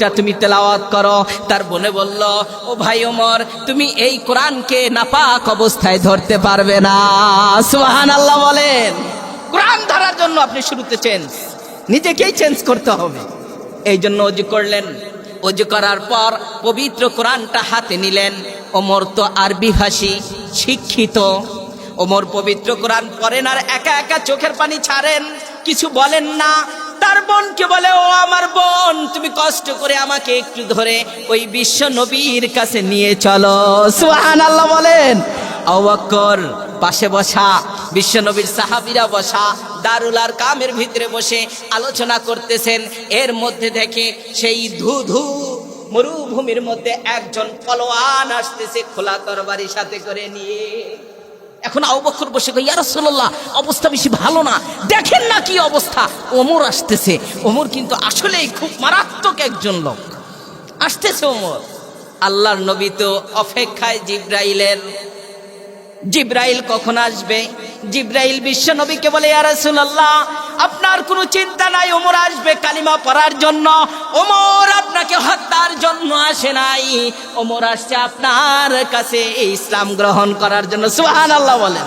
টা তুমি তেলাওয়াত করো। তার বোনে বলল, ও ভাই ওমর, তুমি এই কোরআনকে নাপাক অবস্থায় ধরতে পারবে না। সুহান আল্লাহ বলেন। কোরআন ধরার জন্য আপনি শুরুতে চেঞ্জ নিজেকেই চেঞ্জ করতে হবে। এই জন্য অজু করলেন। অজু করার পর পবিত্র কোরআনটা হাতে নিলেন। ওমর তো আরবি ভাষী, শিক্ষিত। ওমর পবিত্র কোরআন পড়েন আর একা একা চোখের পানি ছাড়েন, কিছু বলেন না। তার বোনকে বলে, ও আমার বোন, তুমি কষ্ট করে আমাকে একটু ধরে ওই বিশ্ব নবীর কাছে নিয়ে চলো। সুহান আল্লাহ বলেন অবকর পাশে বসা, বিশ্ব নবীর সাহাবিরা বসা দারুলার কামের ভিতরে বসে আলোচনা করতেছেন। এর মধ্যে দেখে সেই ধু ধু মরুভূমির মধ্যে একজন পলোয়ান আসতেছে খোলা তরবারি সাথে করে নিয়ে। এখন আবক্ষর বসে গো ইয়া রাসূলুল্লাহ, অবস্থা বেশি ভালো না। দেখেন না কি অবস্থা। ওমর আসতেছে। ওমর কিন্তু আসলেই খুব মারাত্মক একজন লোক। আসতেছে ওমর। আল্লাহর নবী তো অপেক্ষায় জিব্রাইলের। জিব্রাইল কখন আসবে? জিব্রাইল বিশ্ব নবীকে বলে ইয়ারসুল্লাহ আপনার কোনো চিন্তা নাই, ওমর আসবে কালিমা পড়ার জন্য। ওমর আপনাকে হত্যার জন্য আসে নাই। ওমর আসছে আপনার কাছে ইসলাম গ্রহণ করার জন্য। সুহান আল্লাহ বলেন।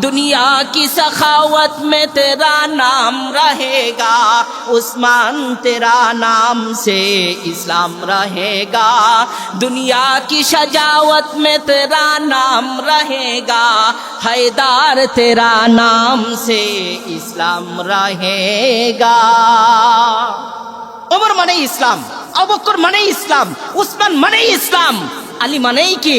दुनिया की सखावत में तेरा नाम रहेगा उस्मान तेरा नाम से इस्लाम रहेगा दुनिया की सजावत में तेरा नाम रहेगा हैदार तेरा नाम से इस्लाम रहेगा ওমর মানে ইসলাম অবকর মানে ইসলাম উসমান মানে ইসলাম আলী মানেই কি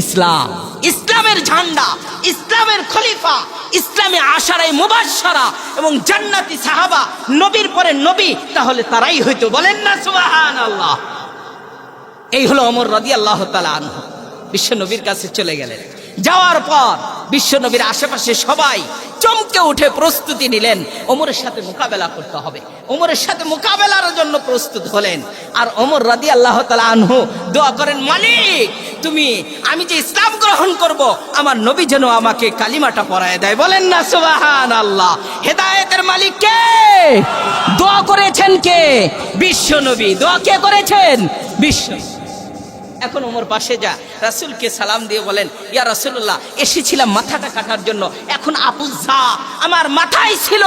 ইসলাম ইসলামের ঝান্ডা, ইসলামের খলিফা, ইসলামে আশারাই মুবাশশারা এবং জান্নাতি সাহাবা, নবীর পরে নবী, তাহলে তারাই হইতো বলেন না, সুবহানাল্লাহ। এই হলো অমর রদি আল্লাহ আনহু। বিশ্ব নবীর কাছে চলে গেলেন। যাওয়ার পর বিশ্ব নবীর আশেপাশে সবাই চমকে উঠে প্রস্তুতি নিলেন। ওমরের সাথে মোকাবেলা করতে হবে। ওমরের সাথে মোকাবেলার জন্য প্রস্তুত হলেন। আর ওমর রাদি আল্লাহ তালা আনহু দোয়া করেন, মালিক তুমি, আমি যে ইসলাম গ্রহণ করব, আমার নবী যেন আমাকে কালিমাটা পরায় দেয়। বলেন না সুবাহান আল্লাহ হেদায়েতের মালিক কে? দোয়া করেছেন কে? বিশ্ব নবী। দোয়া কে করেছেন? বিশ্ব এখন ওমর পাশে যা, রাসুলকে সালাম দিয়ে বলেন, ইয়া রাসুল্লাহ এসেছিলাম মাথাটা কাটার জন্য, এখন আপুজা আমার মাথায় ছিল,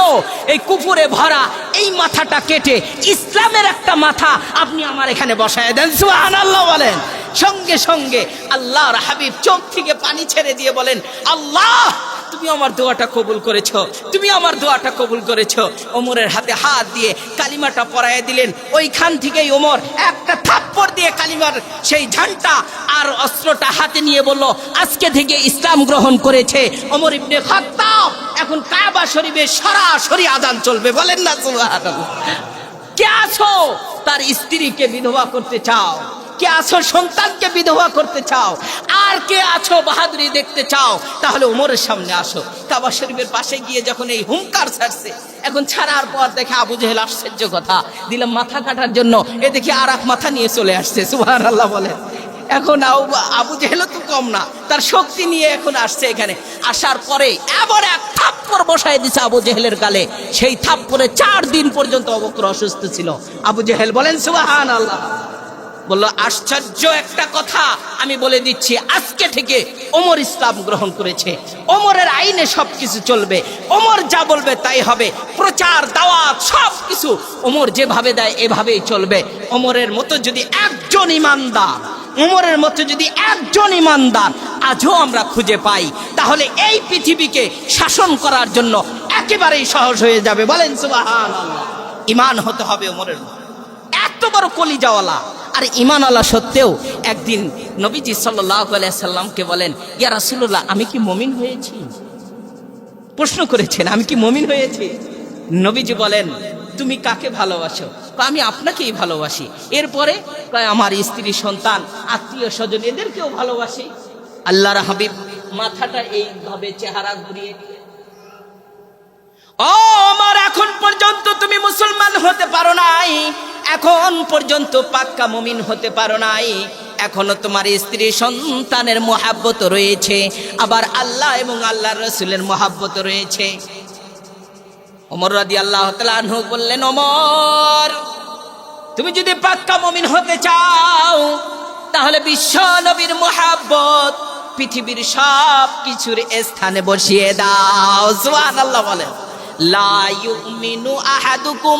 এই কুপুরে ভরা, এই মাথাটা কেটে, ইসলামের একটা মাথা, আপনি আমার এখানে বসায় দেন। সুহান আল্লাহ বলেন। সঙ্গে সঙ্গে আল্লাহর হাবিব চোখ থেকে পানি ছেড়ে দিয়ে বলেন, আল্লাহ তুমি আমার দোয়াটা কবুল করেছ তুমি আমার দোয়াটা কবুল করেছ। ওমরের হাতে হাত দিয়ে কালিমাটা পরায় দিলেন। ওইখান থেকেই ওমর একটা থাপ্পড় দিয়ে কালিমার সেই ঝান্টা আর অস্ত্রটা হাতে নিয়ে বলল, আজকে থেকে ইসলাম গ্রহণ করেছে ওমর ইবনে খাত্তাব। এখন কাবা শরীফে সরাসরি আদান চলবে। বলেন না, সুবহানাল্লাহ। কে আছো? তার স্ত্রীকে বিধবা করতে চাও। কে আছো সন্তানকে বিধবা করতে চাও? আর কে আছো বাহাদুরি দেখতে চাও? তাহলে উমরের সামনে আসো। কাবা শরীফের পাশে গিয়ে যখন এই হুঙ্কার ছাড়ছে, এখন ছাড়ার পর দেখে আবু জেহেল আশ্চর্য কথা। দিলাম মাথা কাটার জন্য এ দেখি আর মাথা নিয়ে চলে আসছে সুহান আল্লাহ বলে। এখন আবু- জেহেলও তো কম না, তার শক্তি নিয়ে এখন আসছে এখানে। আসার পরে এবার এক থাপ্পড় বসাই দিছে আবু জেহেলের গালে। সেই থাপ্পড়ে চার দিন পর্যন্ত অবক্র অসুস্থ ছিল। আবু জেহেল বলেন সুবাহান আল্লাহ বলল, আশ্চর্য একটা কথা আমি বলে দিচ্ছি। আজকে থেকে ওমর ইসলাম গ্রহণ করেছে। ওমরের আইনে সবকিছু চলবে। ওমর যা বলবে তাই হবে। প্রচার, দাওয়াত সব কিছু ওমর যেভাবে দেয়, এভাবেই চলবে। ওমরের মতো যদি একজন ইমানদার উমরের মতো যদি একজন ইমানদার আজও আমরা খুঁজে পাই, তাহলে এই পৃথিবীকে শাসন করার জন্য একেবারেই সহজ হয়ে যাবে। বলেন সুবাহান ইমান হতে হবে উমরের মতো। এত বড় কলিজাওয়ালা আর ইমান আল্লাহ সত্ত্বেও একদিন নবীজি সাল্লাহ সাল্লামকে বলেন, ইয়া রাসুল্লাহ আমি কি মমিন হয়েছি? প্রশ্ন করেছেন, আমি কি মমিন হয়েছি? নবীজি বলেন, তুমি কাকে ভালোবাসো? আমি আপনাকেই ভালোবাসি। এরপরে আমার স্ত্রী, সন্তান আত্মীয় স্বজন এদেরকেও ভালোবাসি। আল্লাহর হাবিব মাথাটা এইভাবে চেহারা ঘুরিয়ে ও, আমার এখন পর্যন্ত তুমি মুসলমান হতে পারো নাই। এখন পর্যন্ত পাক্কা মুমিন হতে পারো নাই। এখনও তোমার স্ত্রী সন্তানের মহাব্বত রয়েছে। আবার আল্লাহ এবং আল্লাহ রসুলের মহাব্বত রয়েছে। ওমর রাদি আল্লাহ বললেন অমর তুমি যদি পাক্কা মমিন হতে চাও, তাহলে বিশ্ব নবীর মহাব্বত পৃথিবীর সব কিছুর স্থানে বসিয়ে দাও। জোয়ান আল্লাহ বলেন, লা ইউমিনু আহাদুকুম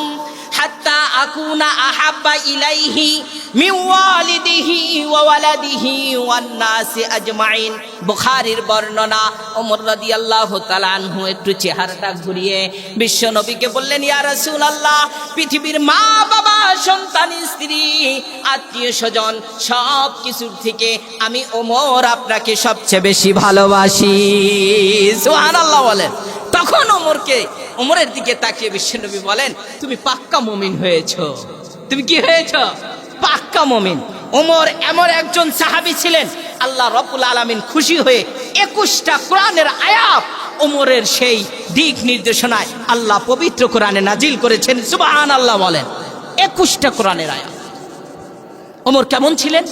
হাত্তা আকুনা আহাব্বা ইলাইহি মিন ওয়ালিদিহি ওয়া ওয়ালাদিহি ওয়ান নাসি আজমাইন। বুখারীর বর্ণনা, ওমর রাদিয়াল্লাহু তাআলা আনহু একটু চেহারাটা ঘুরিয়ে বিশ্ব নবীকে বললেন, ইয়া রাসূলুল্লাহ, পৃথিবীর মা বাবা সন্তান, স্ত্রী, আত্মীয় স্বজন, সব কিছুর থেকে আমি ওমর আপনাকে সবচেয়ে বেশি ভালোবাসি। সুবহানাল্লাহ বলেন। তখন ওমরকে ওমরের দিকে তাকিয়ে বিশ্বনবী বলেন, তুমি পাক্কা মমিন হয়েছ। তুমি কি হয়েছ? পাক্কা মমিন। ওমর এমন একজন সাহাবী ছিলেন, আল্লাহ রব্বুল আলামিন খুশি হয়ে একুশটা কোরআনের আয়াত ওমরের সেই দিক নির্দেশনায় আল্লাহ পবিত্র কোরআনে নাজিল করেছেন সুবহান আল্লাহ বলেন, একুশটা কোরআনের আয়াত। ওমর কেমন ছিলেন?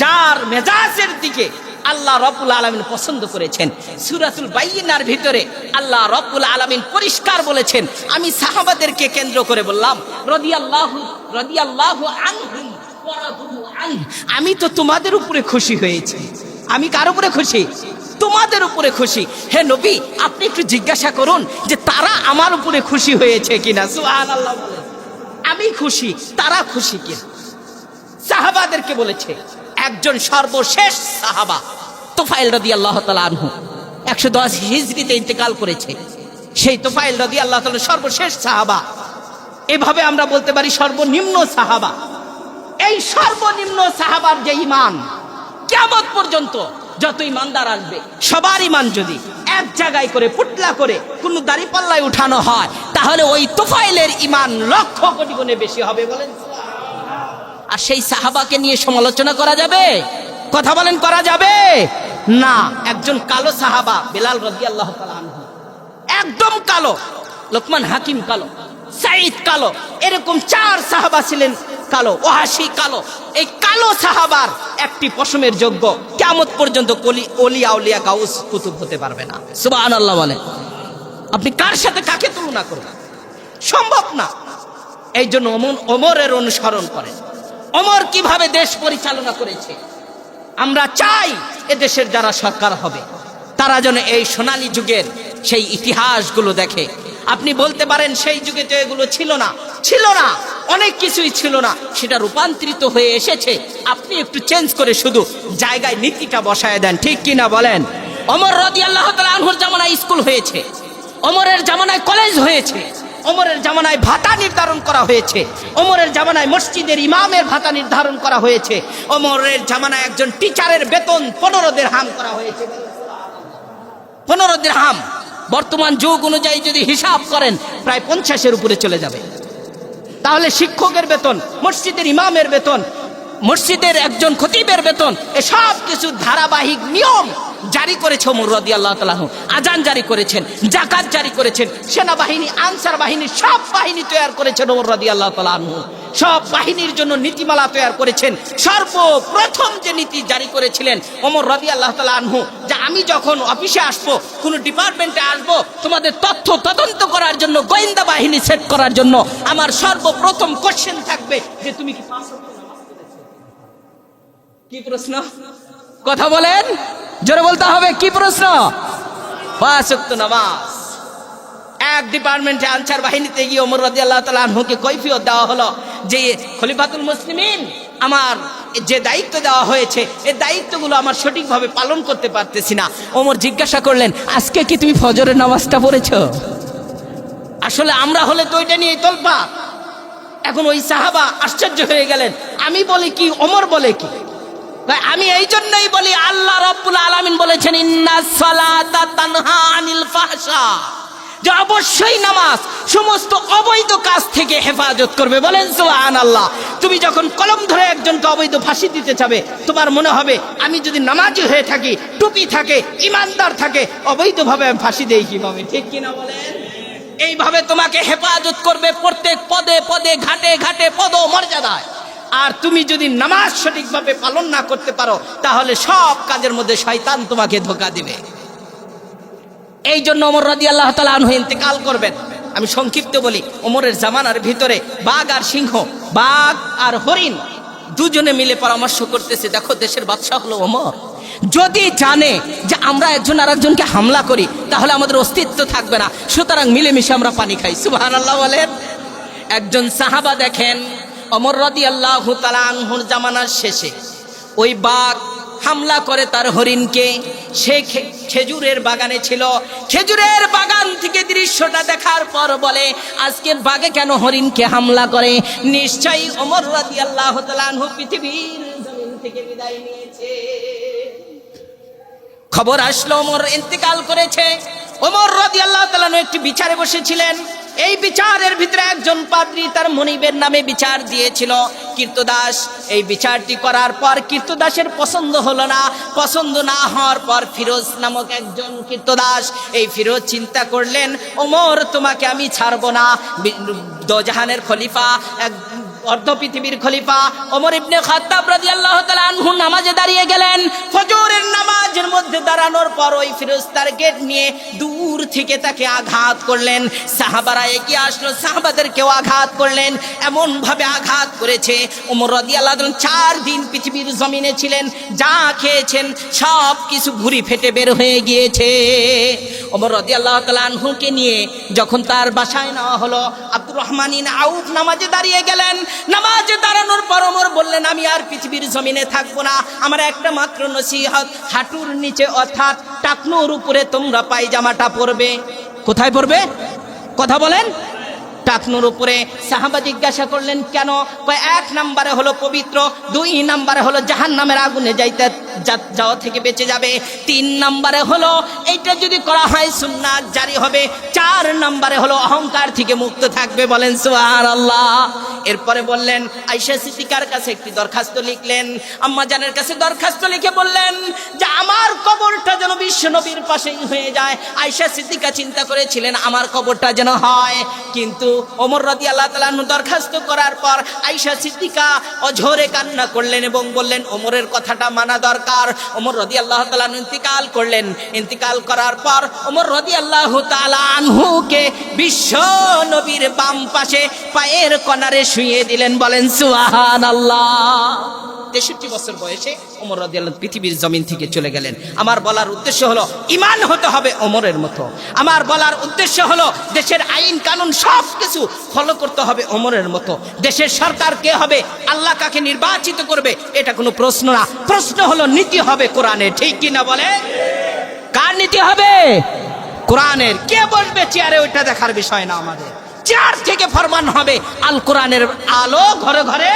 যার মেজাজের দিকে আল্লাহ রব্বুল আলমিন পছন্দ করেছেন। সুরাতুল বাইনার ভিতরে আল্লাহ রব্বুল আলমিন পরিষ্কার বলেছেন। আমি সাহাবাদেরকে কেন্দ্র করে বললাম, রদিয়াল্লাহু আনহুম ওয়ারাদু আন। আমি তো তোমাদের উপরে খুশি হয়েছি। আমি কার উপরে খুশি? তোমাদের উপরে খুশি। হে নবী, আপনি একটু জিজ্ঞাসা করুন যে তারা আমার উপরে খুশি হয়েছে কিনা? বলেন। আমি খুশি, তারা খুশি কিনা? সাহাবাদেরকে বলেছে একজন সর্বশেষ সাহাবা তোফাইল রদি আল্লাহ আনহু। একশো দশ হিজড়িতে ইন্তেকাল করেছে। সেই তোফাইল রদি আল্লাহ তালা সর্বশেষ সাহাবা। এভাবে আমরা বলতে পারি সর্বনিম্ন সাহাবা। এই সর্বনিম্ন সাহাবার যে ইমান কেমন পর্যন্ত যত ইমানদার আসবে, সবার ইমান যদি এক জায়গায় করে, পুটলা করে, কোন দাড়ি পাল্লায় উঠানো হয়, তাহলে ওই তোফাইলের ইমান লক্ষ কোটি গুণে বেশি হবে বলেন। আর সেই সাহাবাকে নিয়ে সমালোচনা করা যাবে? কথা বলেন, করা যাবে? না, একজন কালো সাহাবা, বেলাল রদি আল্লাহ একদম কালো, লোকমান হাকিম কালো সাইদ কালো, এরকম চার সাহাবা ছিলেন কালো ওহাসি কালো। এই কালো সাহাবার একটি পশমের যোগ্য কেমন পর্যন্ত কলি অলিয়া উলিয়া গাউস কুতুব হতে পারবে না। সুবাহ আল্লাহ বলে। আপনি কার সাথে কাকে তুলনা করবেন? সম্ভব না। এই জন্য অমন অমরের অনুসরণ করেন। অমর কীভাবে দেশ পরিচালনা করেছে? আমরা চাই এ দেশের যারা সরকার হবে, তারা যেন এই সোনালী যুগের সেই ইতিহাসগুলো দেখে। আপনি বলতে পারেন, সেই যুগে তো এগুলো ছিল না। ছিল না, অনেক কিছুই ছিল না। সেটা রূপান্তরিত হয়ে এসেছে। আপনি একটু চেঞ্জ করে শুধু জায়গায় নীতিটা বসায় দেন, ঠিক কিনা বলেন? অমর রদি আল্লাহ আনহুর জামানায় স্কুল হয়েছে। অমরের জামানায় কলেজ হয়েছে। ওমরের জামানায় ভাতা নির্ধারণ করা হয়েছে। ওমরের জামানায় মসজিদের ইমামের ভাতা নির্ধারণ করা হয়েছে। ওমরের জামানায় একজন টিচারের বেতন পনেরো হাম করা হয়েছে। পনেরো হাম বর্তমান যুগ অনুযায়ী যদি হিসাব করেন, প্রায় পঞ্চাশের উপরে চলে যাবে। তাহলে শিক্ষকের বেতন, মসজিদের ইমামের বেতন, মসজিদের একজন খতিবের বেতন এসব কিছু ধারাবাহিক নিয়ম। জারি করেছে ওমর রদি আল্লাহ তালাহ আজান জারি করেছেন জাকাত জারি করেছেন, সেনাবাহিনী, আনসার বাহিনী, সব বাহিনী তৈরি করেছেন ওমর রদি আল্লাহ তালাহ সব বাহিনীর জন্য নীতিমালা তৈরি করেছেন। সর্বপ্রথম যে নীতি জারি করেছিলেন ওমর রদি আল্লাহ তালা আনহু, যে আমি যখন অফিসে আসব, কোনো ডিপার্টমেন্টে আসব, তোমাদের তথ্য তদন্ত করার জন্য, গোয়েন্দা বাহিনী সেট করার জন্য, আমার সর্বপ্রথম কোশ্চেন থাকবে যে তুমি কি প্রশ্ন? কথা বলেন। জোরে বলতে হবে, কি প্রশ্ন? নামাজ। এক ডিপার্টমেন্টে আনসার বাহিনীতে গিয়ে ওমর রাজি আল্লাহ তালা আনহুকে কৈফিয়ত দেওয়া হলো যে, খলিফাতুল মুসলিমিন, আমার যে দায়িত্ব দেওয়া হয়েছে এই দায়িত্বগুলো আমার সঠিকভাবে পালন করতে পারতেছি না। ওমর জিজ্ঞাসা করলেন, আজকে কি তুমি ফজরের নামাজটা পড়েছ? আসলে আমরা হলে তো ওইটা নিয়ে তলপা। এখন ওই সাহাবা আশ্চর্য হয়ে গেলেন। আমি বলি কি, ওমর বলে কি? আমি এই জন্যই বলি, আল্লাহ রব্বুল আলামিন বলেছেন যে অবশ্যই নামাজ সমস্ত অবৈধ কাজ থেকে হেফাজত করবে। বলেন সুহান আল্লাহ তুমি যখন কলম ধরে একজনকে অবৈধ ফাঁসি দিতে চাবে তোমার মনে হবে, আমি যদি নামাজি হয়ে থাকি, টুপি থাকে, ইমানদার থাকে, অবৈধভাবে আমি ফাঁসি দেই কীভাবে? ঠিক কিনা বলেন? এইভাবে তোমাকে হেফাজত করবে প্রত্যেক পদে পদে, ঘাটে ঘাটে পদ মর্যাদায় আর তুমি যদি নামাজ সঠিকভাবে পালন না করতে পারো, তাহলে সব কাজের মধ্যে শয়তান তোমাকে ধোকা দিবে। এই জন্য ওমর রাজি আল্লাহ তালা আনহু ইন্তেকাল করবেন। আমি সংক্ষিপ্ত বলি, ওমরের জামানার ভিতরে বাঘ আর সিংহ, বাঘ আর হরিণ দুজনে মিলে পরামর্শ করতেছে, দেখো দেশের বাদশাহ হলো ওমর। যদি জানে যে আমরা একজন আর একজনকে হামলা করি, তাহলে আমাদের অস্তিত্ব থাকবে না। সুতরাং মিলেমিশে আমরা পানি খাই। সুবাহ আল্লাহ বলেন। একজন সাহাবা দেখেন অমর রদি আল্লাহ তালাহুর জামানার শেষে ওই বাঘ হামলা করে তার হরিণকে। সে খেজুরের বাগানে ছিল। খেজুরের বাগান থেকে দৃশ্যটা দেখার পর বলে, আজকের বাঘে কেন হরিণকে হামলা করে? নিশ্চয়ই অমর রদি আল্লাহ তালাহু পৃথিবীর জমিন থেকে বিদায় নিয়েছে। খবর আসলো ওমর ইন্তেকাল করেছে। ওমর রাদি আল্লাহ তালানো একটি বিচারে বসেছিলেন। এই বিচারের ভিতরে একজন পাদ্রী তার মনিবের নামে বিচার দিয়েছিল। কীর্তদাস, এই বিচারটি করার পর কীর্তদাসের পছন্দ হলো না। পছন্দ না হওয়ার পর ফিরোজ নামক একজন কীর্তদাস এই ফিরোজ চিন্তা করলেন, ওমর, তোমাকে আমি ছাড়বো না। দোজাহানের খলিফা এক অর্ধ পৃথিবীর খলিফা ওমর ইবনে খাত্তাব রাদিয়াল্লাহু তাআলা আনহু নামাজে দাঁড়িয়ে গেলেন। ফজরের নামাজের মধ্যে দাঁড়ানোর পর ওই ফিরোস্তার গেট নিয়ে দূর থেকে তাকে আঘাত করলেন। সাহাবারা এগিয়ে আসলো সাহাবাদের কেউ আঘাত করলেন। এমন ভাবে আঘাত করেছে ওমর রাদিয়াল্লাহু তাআলা চার দিন পৃথিবীর জমিনে ছিলেন, যা খেয়েছেন সব কিছু ভুরি ফেটে বের হয়ে গিয়েছে। ওমর রাদিয়াল্লাহু তাআলা আনহুকে নিয়ে যখন তার বাসায় নেওয়া হলো, আব্দুর রহমানিন আউফ নামাজে দাঁড়িয়ে গেলেন। নামাজে দাঁড়ানোর পর ওমর বললেন, আমি আর পৃথিবীর জমিনে থাকব না। আমার একটা মাত্র নসিহত, হাঁটুর নিচে অর্থাৎ টাকনোর উপরে তোমরা পায়জামাটা পরবে। কোথায় পরবে? কথা বলেন। টাকনুর উপরে। সাহাবা জিজ্ঞাসা করলেন, কেন? এক নাম্বারে হলো পবিত্র, দুই নাম্বারে হলো জাহান নামের আগুনে যাইতে যাওয়া থেকে বেঁচে যাবে। তিন নাম্বারে হলো, এইটা যদি করা হয় সুন্নাত জারি হবে। চার নাম্বারে হলো, অহংকার থেকে মুক্ত থাকবে বলেন সুহার আল্লাহ এরপরে বললেন আইসা সিদ্দিকার কাছে একটি দরখাস্ত লিখলেন। আম্মা জানের কাছে দরখাস্ত লিখে বললেন যে, আমার কবরটা যেন বিশ্ব নবীর পাশেই হয়ে যায়। আইসা সিদ্দিকা চিন্তা করেছিলেন, আমার কবরটা যেন হয়। কিন্তু ওমর রাদি আল্লাহ তালাহ দরখাস্ত করার পর আইসা সিদ্দিকা অঝরে কান্না করলেন এবং বললেন, ওমরের কথাটা মানা দরকার। ওমর রদি আল্লাহ তালান ইন্তিকাল করলেন। ইন্তিকাল করার পর ওমর রদি আল্লাহ তালানহুকে বিশ্ব নবীর বাম পাশে পায়ের কনারে শুয়ে দিলেন, বলেন সুহান আল্লাহ তেষট্টি বছর বয়সে ওমর রাদিয়াল্লাহু পৃথিবীর জমিন থেকে চলে গেলেন। আমার বলার উদ্দেশ্য হলো ইমান হতে হবে ওমরের মতো। আমার বলার উদ্দেশ্য হলো, দেশের আইন, কানুন সব কিছু ফলো করতে হবে ওমরের মতো। দেশের সরকার কে হবে? আল্লাহ কাকে নির্বাচিত করবে? এটা কোনো প্রশ্ন না। প্রশ্ন হলো, নীতি হবে কোরআনে, ঠিক কি না বলে কার নীতি হবে? কোরআনের। কে বসবে চেয়ারে ওইটা দেখার বিষয় না আমাদের? চেয়ার থেকে ফরমান হবে, আল কোরআনের আলো ঘরে ঘরে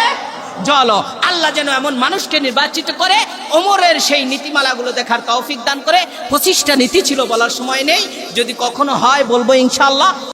জল আল্লাহ যেন এমন মানুষকে নির্বাচিত করে, ওমরের সেই নীতিমালাগুলো দেখার তৌফিক দান করে, পঁচিশটা নীতি ছিল বলার সময় নেই। যদি কখনো হয়, বলব ইনশাল্লাহ